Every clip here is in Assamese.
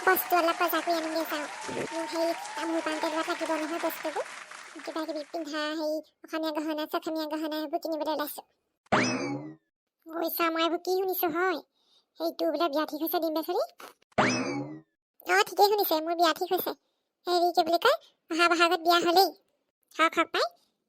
বস্তু অলপ বজাৰ কৰি আনিবলৈ যাওঁ সেই তামোল পাণ তেলত লাগিব নহয় বস্তুবোৰ। কিবা কিবি পিন্ধা সেই অসমীয়া গহনা চখমীয়া গহনা সেইবোৰ কিনিবলৈ ওলাইছোঁ। গৈছা মই এইবোৰ কি শুনিছোঁ হয়? সেইটো বোলে বিয়া ঠিক হৈছে দিম বেচৰি অঁ ঠিকেই শুনিছে মোৰ বিয়া ঠিক হৈছে। হেৰি কি বুলি কয় বহাগত বিয়া হ'লেই। হওক হওক পাই।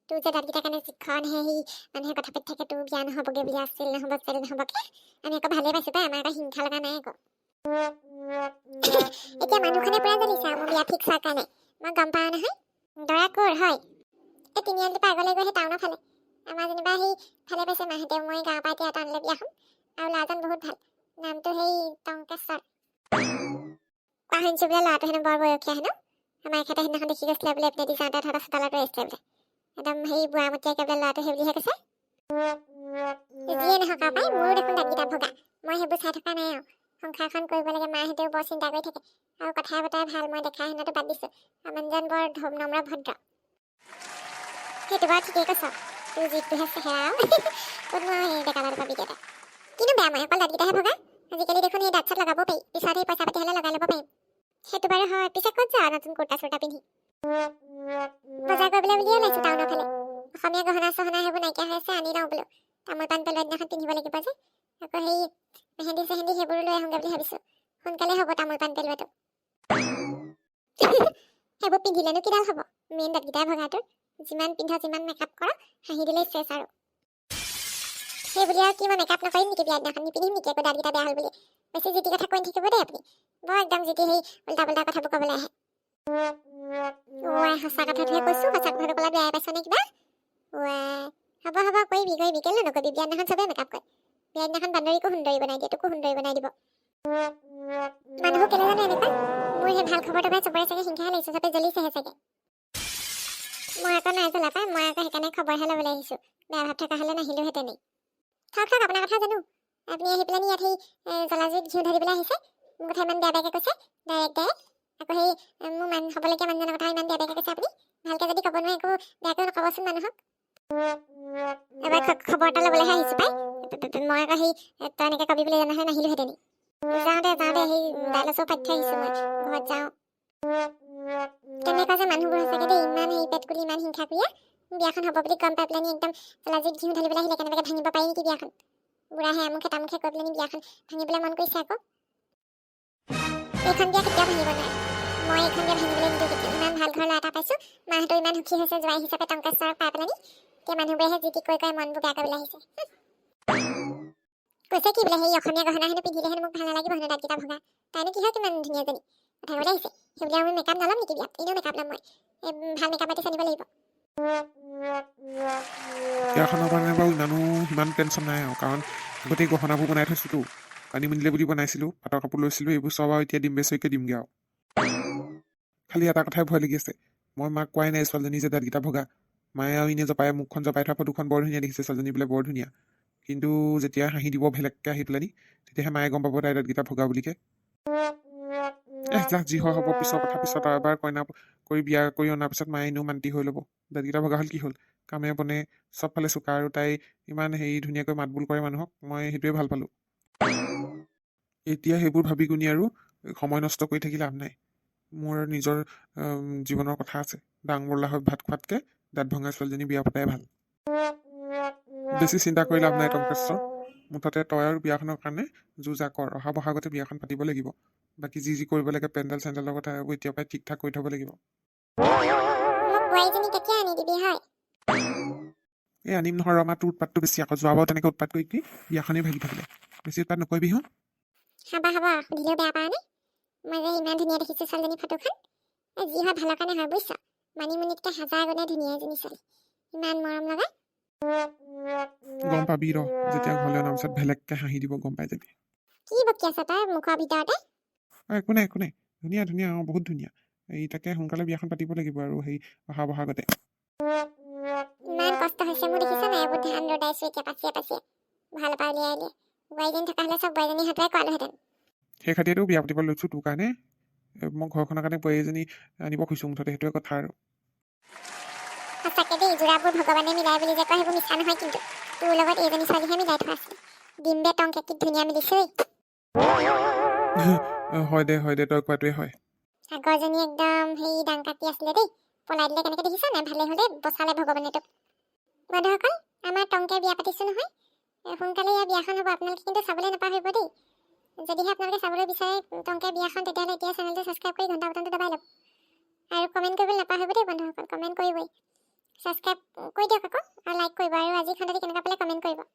তোৰ যে দাঁতকেইটাৰ কাৰণে যিখন সেই মানুহে কথা পাতি থাকে তোৰ বিয়া নহ'বগৈ বুলি আছিল নহ'ব চেল নহ'বকে আমি আকৌ ভালেই পাইছোঁ পাই আমাৰ আকৌ হিংসা লগা নাই আকৌ। এতিয়া মানুহখনে পুৰা আৰু মোৰ বিয়া ঠিক হোৱাৰ কাৰণে। মই গম পাওঁ নহয়। দৰা ক'ৰ হয়? এই তিনিআলিটোৰ পৰা আগলৈ গৈ সেই টাউনৰ ফালে। আমাৰ যেনিবা সেই ভালে পাইছে মাহঁতে মই গাঁৱৰ পৰা এতিয়া টাউনলৈ বিয়া হ'ম। আৰু ল'ৰাজন বহুত ভাল। নামটো সেই টংকেশ্বৰ। কোৱা বোলে ল'ৰাটো হেনো বৰ বয়সীয়া হেনো। আমাৰ এখেতে সেইদিনাখন দেখি গৈছিলে বোলে এইপিনে দি যাওঁতে থকা চোতালতো আহিছিলে বোলে। একদম সেই বুঢ়ামতীয়াকে বোলে ল'ৰাটো সেই বুলিহে কৈছে। যিয়ে নহওক আৰু পাই মোৰো দেখোন দাঁতকেইটা ভগা। মই সেইবোৰ চাই থকা নাই আৰু। সংসাৰখন কৰিব লাগে মাহঁতেও বৰ চিন্তা কৰি থাকে। আৰু কথা বতৰা ভাল মই দেখা হেনতো বাদ দিছোঁ। মানুহজন বৰ ধম নম্ৰ ভদ্ৰ। সেইটো বাৰু ঠিকেই কৈছ। তোৰ যিটোহে চেহেৰা ক'ত মই এটা কিন্তু বেয়া মই অকল দাঁতকেইটাহে ভগা আজিকালি দেখোন সেই দাঁত চাত লগাব পাৰি। পিছত সেই পইচা পাতি হ'লে লগাই ল'ব পাৰিম। সেইটো বাৰু হয়। পিছে ক'ত যাওঁ নতুন কুৰ্তা চুৰ্তা পিন্ধি? বজাৰ কৰিবলৈ বুলিয়ে ওলাইছোঁ টাউনৰ ফালে অসমীয়া গহনা চহনা সেইবোৰ নাইকিয়া হৈ আছে আনি লওঁ বোলো তামোল পাণ পেলোৱা দিনাখন পিন্ধিব লাগিব যে আকৌ সেই মেহেন্দি চেহেন্দি সেইবোৰো লৈ আহোঁগৈ বুলি ভাবিছোঁ সোনকালে হ'ব তামোল পাণ পেলোৱাটো সেইবোৰ পিন্ধিলেনো কিডাল হ'ব? মেইন দাঁতকেইটাই ভগাটোৰ যিমান পিন্ধ যিমান মেকআপ কৰ হাঁহি দিলেই চেচ আৰু। সেই বুলি আৰু কি মই মেকআপ নকৰিম নেকি? বিয়া দিনাখন নিপিন্ধিম নেকি? আকৌ দাঁতকেইটা বেয়া হ'ল বুলি। বেছি যি টি কথা কৈ থাকিব দেই আপুনি। বৰ একদম যি টি সেই উল্টা পুল্টা কথাবোৰ ক'বলৈ আহে। ৱাই সঁচা কথাটোহে কৈছোঁ। সঁচা কথাটো ক'লে বেয়াই পাইছ নে কিবা? ৱাই হ'ব হ'ব কৰিবি কৰিবি। কেলৈ নকৰিবি? বিয়া দিনাখন চবেই মেকআপ কৰে। বিয়া দিনাখন বান্দৰীকো সুন্দৰী বনাই দিয়ে তোকো সুন্দৰী বনাই দিব। কেলৈ জানে এনেকুৱা? মোৰ সেই ভাল খবৰটো পাই চবৰে চাগে হিংসাহে লাগিছে চবে জ্বলিছেহে চাগে। মই আকৌ নাই জ্বলা পাই মই আকৌ সেইকাৰণে খবৰহে ল'বলৈ আহিছোঁ। বেয়া ভাৱ থকা হ'লে নাহিলোহেঁতেনেই থাকক থাকক আপোনাৰ কথা জানো। আপুনি আহি পেলাই নি ইয়াত সেই জ্বলাজুইত ঘিউ ঢালিবলৈ আহিছে? মোৰ কথা ইমান বেয়া বেয়াকৈ কৈছে। Direct direct. আকৌ সেই মোৰ মান হ'বলগীয়া মানুহজনৰ কথা ইমান বেয়া বেয়াকৈ কৈছে আপুনি? ভালকৈ যদি ক'ব নোৱাৰে একো বেয়াকৈ নক'বচোন মানুহক। এবাৰ খবৰ এটা ল'বলৈহে আহিছোঁ পাই। মই আকৌ সেই তই এনেকৈ কবি বুলি জানাহে নাহিলোহেঁতেনেই যাওঁতে যাওঁতে সেই ডাইলচৰ পাতি থৈ আহিছোঁ মই ঘৰত যাওঁ কেনেকুৱা যে মানুহবোৰ সঁচাকৈ দেই ইমান সেই পেট ইমান হিংসা কৰিয়ে বিয়াখন হ'ব বুলি গম পাই পেলাই একদম জ্বলাজুইত ঘিউ ঢালিবলৈ আহিলে কেনেবাকৈ ভাঙিব পাৰি নেকি বিয়াখন বুঢ়াহে আমুখে তামুখে কৈ পেলাই বিয়াখন ভাঙিবলৈ মন কৰিছে আকৌ এইখন বিয়া কেতিয়াও ভাঙিব নোৱাৰে মই এইখন বিয়া ভাঙিবলৈ নিদিওঁ কেতিয়াও ইমান ভাল ঘৰ ল'ৰা এটা পাইছোঁ মাহঁতো ইমান সুখী হৈছে জোৱাই হিচাপে টংকেশ্বৰক পাই পেলাই নি এতিয়া মানুহবোৰেহে যি টি কৈ কৈ মনবোৰ বেয়া কৰিবলৈ আহিছে কৈছে কি বোলে সেই অসমীয়া গহনা হেনো পিন্ধিলে হেনো মোক ভাল নালাগিব হেনো দাঁতকেইটা ভঙা। তাইনো কিহৰ কিমান ধুনীয়াজনী কথা ক'বলৈ আহিছে। সেইবুলি আৰু মই মেকআপ নল'ম নেকি বিয়াত? এনেও মেকআপ ল'ম মই। ভাল মেকআপ আৰ্টিষ্ট আনিব লাগিব। বিয়াখনৰ কাৰণে বাৰু ইমানো সিমান টেনশ্যন নাই আৰু। কাৰণ গোটেই গহনাবোৰ বনাই থৈছোঁতো। কানি মিলিলে বুলি বনাইছিলোঁ পাটৰ কাপোৰ লৈছিলোঁ এইবোৰ চব আৰু এতিয়া দিম বেচৰিকৈ দিমগৈ আৰু। খালি এটা কথাই ভয় লাগি আছে। মই মাক কোৱাই নাই ছোৱালীজনী যে দাঁতকেইটা ভগা মায়ে আৰু এনেই জপাই মুখখন জপাই থোৱা ফটোখন বৰ ধুনীয়া দেখিছে ছোৱালীজনী বোলে বৰ ধুনীয়া। কিন্তু যেতিয়া হাঁহি দিব ভেলেগকৈ আহি পেলাই নি তেতিয়াহে মায়ে গম পাব তাইৰ দাঁতকেইটা ভগা বুলিকে যি হয় হ'ব পিছৰ কথা পিছত আৰু এবাৰ কইনা কৰি বিয়া কৰি অনাৰ পিছত মায়ে এনেও মান্তি হৈ ল'ব। দাঁতকেইটা ভগা হ'ল কি হ'ল? কামে বনে চবফালে চোকা আৰু তাই ইমান হেৰি ধুনীয়াকৈ মাত বোল কৰে মানুহক মই সেইটোৱে ভাল পালোঁ। এতিয়া সেইবোৰ ভাবি গুণি আৰু সময় নষ্ট কৰি থাকি লাভ নাই। মোৰ নিজৰ জীৱনৰ কথা আছে। ডাঙৰলা হৈ ভাত খোৱাতকৈ দাঁত ভঙা ছোৱালীজনী বিয়া পতাই ভাল। বেছি চিন্তা কৰি লাভ নাই টংকেশ্বৰ মুঠতে তই আৰু বিয়াখনৰ কাৰণে যো জা কৰ অহা বহাগতে বিয়াখন পাতিব লাগিব। বাকী যি যি কৰিব লাগে পেণ্ডেল চেণ্ডেলৰ কথা এইবোৰ এতিয়াৰ পৰাই ঠিক ঠাক কৰি থ'ব লাগিব। এই আনিম নহয় ৰমা তোৰ উৎপাতটো বেছি আকৌ যোৱাবাৰ তেনেকৈ উৎপাত কৰি কি বিয়াখনেই ভাগি থাকিলে। বেছি উৎপাত নকৰিবি হো। হাবা হাবা সুধিলেও বেয়া পাওঁনে মই যে ইমান ধুনীয়া দেখিছোঁ ছোৱালীজনী ফটোখন। যি হয় ভালৰ কাৰণে হয় বুজিছ? মানিমুনিতকৈ হাজাৰ গুণে ধুনীয়া এজনী ছোৱালী। ইমান মৰম লগা। গম পাবি ৰ যেতিয়া ঘৰলৈ অনাৰ পিছত বেলেগকৈ হাঁহি দিব গম পাই যাবি। কি বকি আছ তই মুখৰ ভিতৰতে? একো নাই একো নাই। ধুনীয়া ধুনীয়া অঁ বহুত ধুনীয়া। এই তাকে সোনকালে বিয়াখন পাতিব লাগিব আৰু সেই অহা বহাগতে। ইমান কষ্ট হৈছে মোৰ দেখিছ নাই? এইবোৰ ধান ৰদাইছোঁ এতিয়া পাচিয়ে পাচিয়ে ভাল পৰা উলিয়াই উলিয়াই। বোৱাৰীজনী থকা হ'লে চব বোৱাৰীজনী হাতৰে কৰালোহেঁতেন সেই খাতিয়েতো বিয়া পাতিব লৈছোঁ তোৰ কাৰণে। মই ঘৰখনৰ কাৰণে বোৱাৰী এজনী আনিব খুজিছোঁ মুঠতে সেইটোৱে কথা আৰু। সঁচাকে দেই যোৰাবোৰ ভগৱানে মিলাই বুলি যে কয় সেইবোৰ মিছা নহয় কিন্তু। তোৰ লগত এইজনী ছোৱালীহে মিলাই থোৱা আছিলে ডিম্বে টংকে কি ধুনীয়া মিলিছে হয় দে হয় দে তই কোৱাটোৱে হয়। আগৰজনী একদম হেৰি ডাং কাটি আছিলে দেই। পলাই দিলে কেনেকে দেখিছা নাই? ভালে হ'লে বচালে ভগৱানে তোক। বন্ধুসকল আমাৰ টংকে বিয়া পাতিছোঁ নহয়। সোনকালে ইয়াৰ বিয়াখন হ'ব আপোনালোকে কিন্তু চাবলৈ নাপাহৰিব দেই। যদিহে আপোনালোকে চাবলৈ বিচাৰে টংকে বিয়াখন তেতিয়াহ'লে এতিয়া চেনেলটো ছাবস্ক্ৰাইব কৰি ঘণ্টা বটনটো দবাই ল'ব আৰু কমেণ্ট কৰিবলৈ নাপাহৰিব দেই বন্ধুসকল কমেণ্ট কৰিবই। ছাবস্ক্ৰাইব কৰি দিয়ক আকৌ। আৰু লাইক কৰিব আৰু আজি খণ্ডটি কেনেকুৱা পালে কমেণ্ট কৰিব।